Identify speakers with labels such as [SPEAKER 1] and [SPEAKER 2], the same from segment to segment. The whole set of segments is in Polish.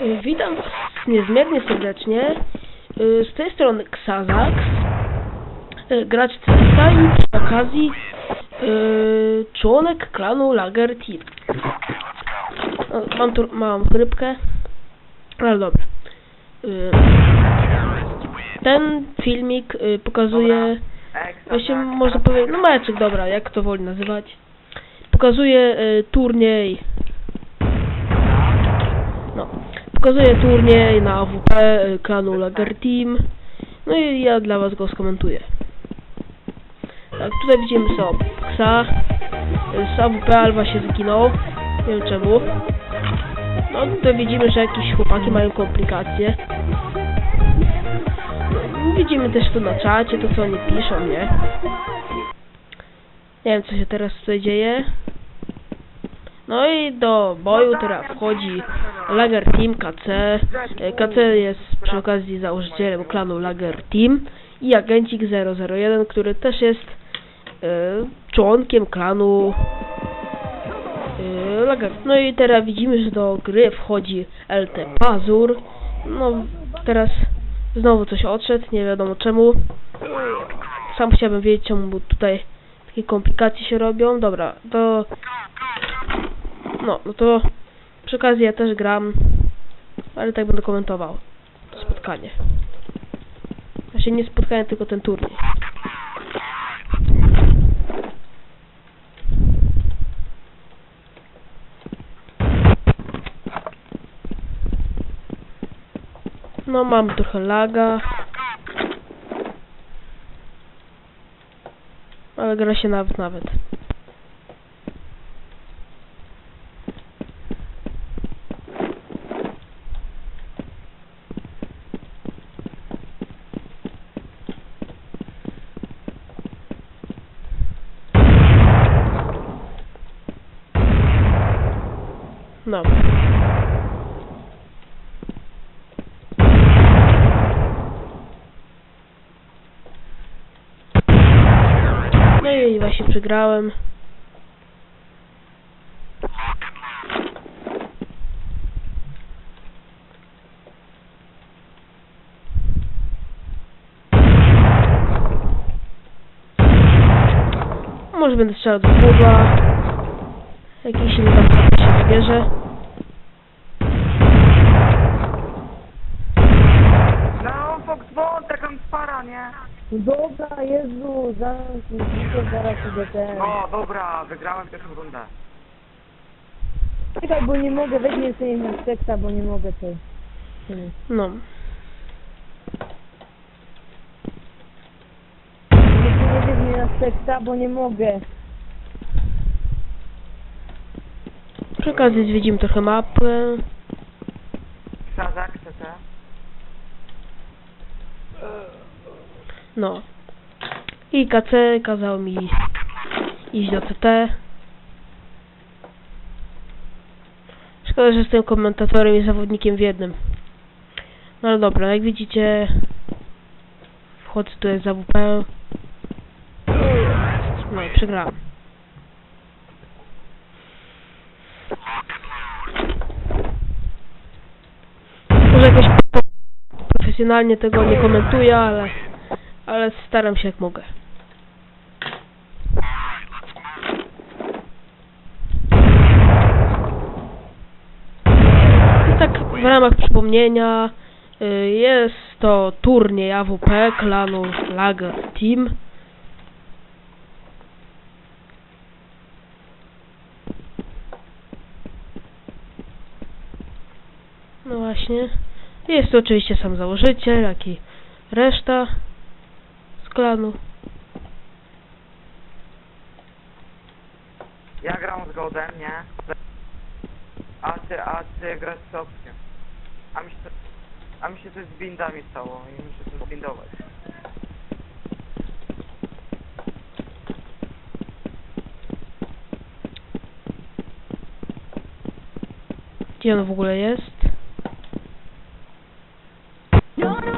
[SPEAKER 1] Witam niezmiernie serdecznie. Y, Z tej strony Xazax, gracz CSA i przy okazji y, członek klanu Lager Team. Mam tu małą chrypkę, ale dobra. Y, Ten filmik pokazuje, właśnie można powiedzieć, no meczek, dobra, jak to woli nazywać. Pokazuje turniej no, pokazuję turniej na AWP klanu Lager Team. No i ja dla was go skomentuję. Tak, tutaj widzimy sobie Ksa. Y, Z AWP Alwa się zginął. Nie wiem czemu. No tutaj widzimy, że jakieś chłopaki mają komplikacje. No, widzimy też tu na czacie to co oni piszą, nie? Nie wiem co się teraz tutaj dzieje. No i do boju teraz wchodzi Lager Team KC. E, KC jest przy okazji założycielem klanu Lager Team i agencik 001, który też jest e, członkiem klanu e, Lager. No i teraz widzimy, że do gry wchodzi LT Pazur. No teraz znowu coś odszedł, nie wiadomo czemu. Sam chciałbym wiedzieć czemu tutaj takie komplikacje się robią. Dobra, to no, no to przy okazji ja też gram, ale tak będę komentował to spotkanie. Znaczy nie spotkanie, tylko ten turniej. No mam trochę laga. Ale gra się nawet nawet. No. No i właśnie przegrałem. Może będę strzelał do. Jakiś się wybierze.
[SPEAKER 2] No, Fox Bond, taką spara, nie?
[SPEAKER 3] Dobra, Jezu, zaraz, zaraz, zaraz idę ten.
[SPEAKER 2] No, dobra, wygrałem pierwszą rundę.
[SPEAKER 3] Czekaj, bo nie mogę, weźmie sobie na seksa, bo nie mogę tej. tej.
[SPEAKER 1] No.
[SPEAKER 3] Nie weźmie na seksa, bo nie mogę.
[SPEAKER 1] Przy okazji zwiedzimy trochę
[SPEAKER 2] CC.
[SPEAKER 1] No. I KC kazał mi iść do CT. Szkoda, że jestem komentatorem i zawodnikiem w jednym. No ale dobra, jak widzicie wchodzę tutaj z AWP. No i przegrałem. Może jakoś profesjonalnie tego nie komentuję, ale ale staram się jak mogę. I tak w ramach przypomnienia y, jest to turniej AWP klanu Lager Team. No właśnie. Jest to oczywiście sam założyciel, jak i reszta z klanu.
[SPEAKER 2] Ja gram z Godem, nie? A ty, a ty grasz z Sobskiem. A mi się to, a mi się coś z bindami stało i muszę to zbindować.
[SPEAKER 1] Gdzie on w ogóle jest?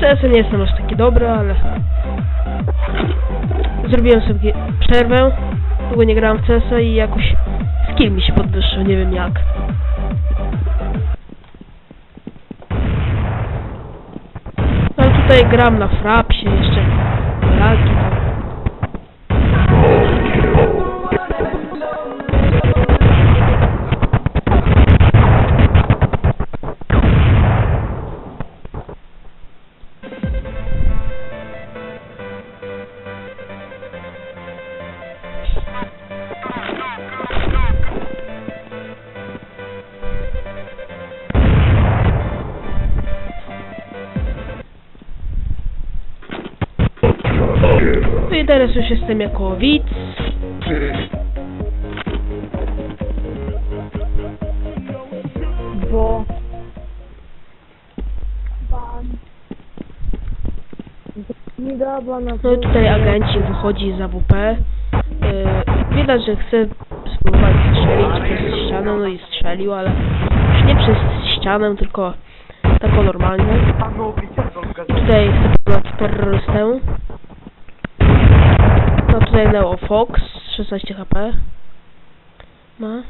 [SPEAKER 1] CS nie jestem aż taki dobry, ale... Zrobiłem sobie przerwę. Długo nie grałem w CS i jakoś skill mi się podwyższył, nie wiem jak. No tutaj gram na frapsie jeszcze. Lagi teraz już jestem jako widz.
[SPEAKER 3] Bo... Nie dobra na
[SPEAKER 1] No i tutaj agenci wychodzi z AWP. Yy, widać, że chce spróbować strzelić przez ścianę, no i strzelił, ale już nie przez ścianę, tylko taką normalnie. I tutaj chce pokonać terrorystę. No tutaj Leo Fox, 16 HP. Ma.